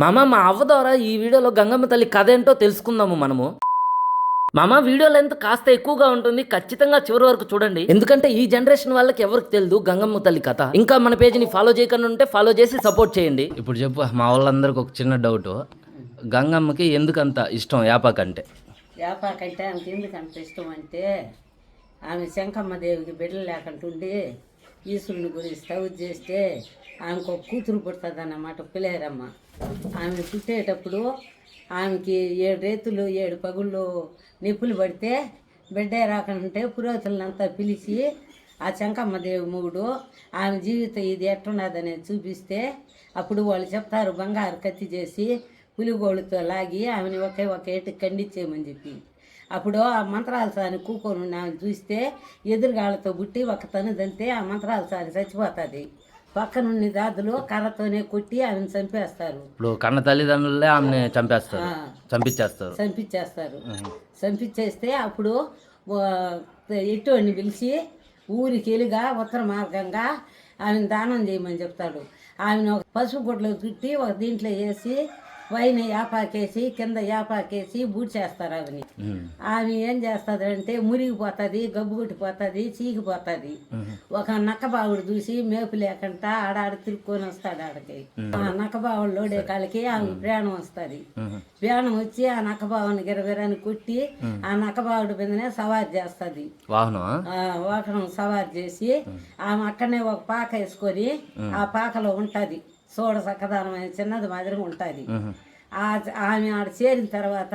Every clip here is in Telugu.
మామ మా అవ్వ ద్వారా ఈ వీడియోలో గంగమ్మ తల్లి కథ ఏంటో తెలుసుకుందాము మనము. మామ వీడియో లెంత్ కాస్త ఎక్కువగా ఉంటుంది. ఖచ్చితంగా చివరి వరకు చూడండి. ఎందుకంటే ఈ జనరేషన్ వాళ్ళకి ఎవరికి తెలియదు గంగమ్మ తల్లి కథ. ఇంకా మన పేజీని ఫాలో చేయకుండా ఉంటే ఫాలో చేసి సపోర్ట్ చేయండి. ఇప్పుడు చెప్పు మా వాళ్ళందరికి ఒక చిన్న డౌట్ గంగమ్మకి ఎందుకంత ఇష్టం యాపాక్ అంటే వ్యాపాకంటే ఆమెకి ఎందుకు అంత ఇష్టం అంటే ఆమె శంకమ్మ దేవికి బిడ్డలు లేకుంటుండి ఈశ్వరుని గురించి స్టవ్ చేస్తే ఆమెకు ఒక కూతురు పుడుతుంది అన్నమాట పిల్లేరమ్మ. ఆమె పుట్టేటప్పుడు ఆమెకి ఏడు రేతులు ఏడు పగుళ్ళు నిప్పులు పడితే బిడ్డే రాకుంటే పురోహితులంతా పిలిచి ఆ శంకమ్మ దేవి మూడు ఆమె జీవితం ఇది ఎట్టున్నదనేది చూపిస్తే అప్పుడు వాళ్ళు చెప్తారు బంగారు కత్తి చేసి పులిగోళ్ళతో లాగి ఆమెని ఒకే ఒక ఏటు ఖండించేయమని చెప్పి. అప్పుడు ఆ మంత్రాల సాని కూకొని చూస్తే ఎదురుగాళ్ళతో బుట్టి ఒక తను దంతే ఆ మంత్రాల సాని చచ్చిపోతుంది. పక్కనున్న దాదులు కర్రతోనే కొట్టి ఆమెను చంపేస్తారు. ఇప్పుడు కన్న తల్లిదండ్రులే ఆమెను చంపేస్తారు. చంపించేస్తారు. చంపించేస్తారు. చంపించేస్తే అప్పుడు ఎటువంటి పిలిచి ఊరికి వెలుగా ఉత్తర మార్గంగా ఆమెను దానం చేయమని చెప్తాడు. ఆమెను ఒక పసుపు గుడ్లో చుట్టి ఒక దీంట్లో వేసి పైన యాపాకేసి కింద యాపాకేసి బూడ్చేస్తారు ఆమెని. ఆమె ఏం చేస్తుంది అంటే మురిగిపోతుంది గబ్బు కొట్టిపోతుంది చీకిపోతుంది. ఒక నక్కబావుడు చూసి మేపు లేకుండా ఆడాడ తిరుక్కొని వస్తాడు ఆడకి. ఆ నక్కబావుడు లోడే కాళ్ళకి ఆమె ప్రాణం వస్తుంది. ప్రాణం వచ్చి ఆ నక్కబావుని గిరగిరని కొట్టి ఆ నక్కబావుడి మీదనే సవారి చేస్తుంది. వాహనం సవారి చేసి ఆమె అక్కడనే ఒక పాక వేసుకొని ఆ పాకలో ఉంటది. చూడ చక్కదనమైన చిన్నది మాదిరిగా ఉంటుంది. ఆ ఆమె ఆడ చేరిన తర్వాత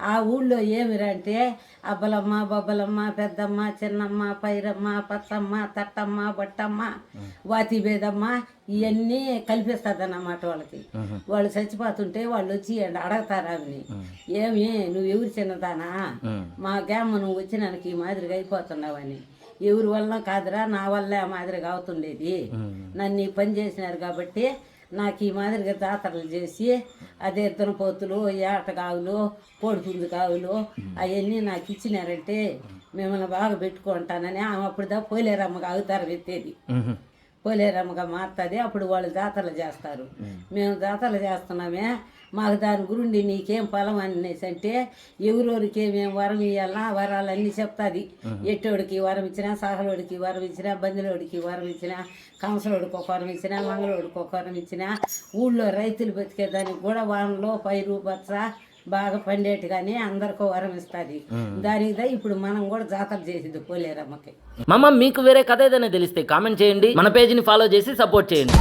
ఆ ఊళ్ళో ఏమిరంటే అబ్బలమ్మ బొబ్బలమ్మ పెద్దమ్మ చిన్నమ్మ పైరమ్మ పచ్చమ్మ తట్టమ్మ బట్టమ్మ వాతిబేదమ్మ ఇవన్నీ కల్పిస్తుంది అన్నమాట వాళ్ళకి. వాళ్ళు చచ్చిపోతుంటే వాళ్ళు వచ్చి అడగతారు ఆమెని. ఏమి నువ్వు ఎవరు చిన్నదానా? మా గ్యామ్మ నువ్వు వచ్చినానికి ఈ మాదిరిగా అయిపోతున్నావని. ఎవరి వల్ల కాదురా నా వల్లే ఆ మాదిరిగా అవుతుండేది. నన్ను ఈ పని చేసినారు కాబట్టి నాకు ఈ మాదిరిగా జాతరలు చేసి అదే దునపోతులు ఏటగావులు కోడిపుందు కావులు అవన్నీ నాకు ఇచ్చినారంటే మిమ్మల్ని బాగా పెట్టుకుంటానని ఆమె అప్పుడు దా పోలేరమ్మగా అవుతారు ఎత్తేది ఉమ్. పోలేరమ్మగా మారుతుంది అప్పుడు వాళ్ళు జాతరలు చేస్తారు. మేము జాతరలు చేస్తున్నామే మాకు దాని గురుండి నీకేం ఫలం అనేసి అంటే ఎవరెవరికి మేము వరం ఇవ్వాలా వరాలన్నీ చెప్తుంది. ఎట్టోడికి వరం ఇచ్చినా సాగలోడికి వరం ఇచ్చినా బందిలోడికి వరం ఇచ్చినా కంసలోడికి ఒక వరం ఇచ్చినా మంగళోడికి ఒక వరం ఇచ్చినా ఊళ్ళో రైతులు బతికేదానికి కూడా వానలో పైరు బచ్చ బాగా పండేటి కానీ అందరికీ వరం ఇస్తుంది. దానికి దా ఇప్పుడు మనం కూడా జాతర చేసింది పోలేరమ్మకి. మామ మీకు వేరే కథ ఏదైనా తెలిస్తే కామెంట్ చేయండి. మన పేజీని ఫాలో చేసి సపోర్ట్ చేయండి.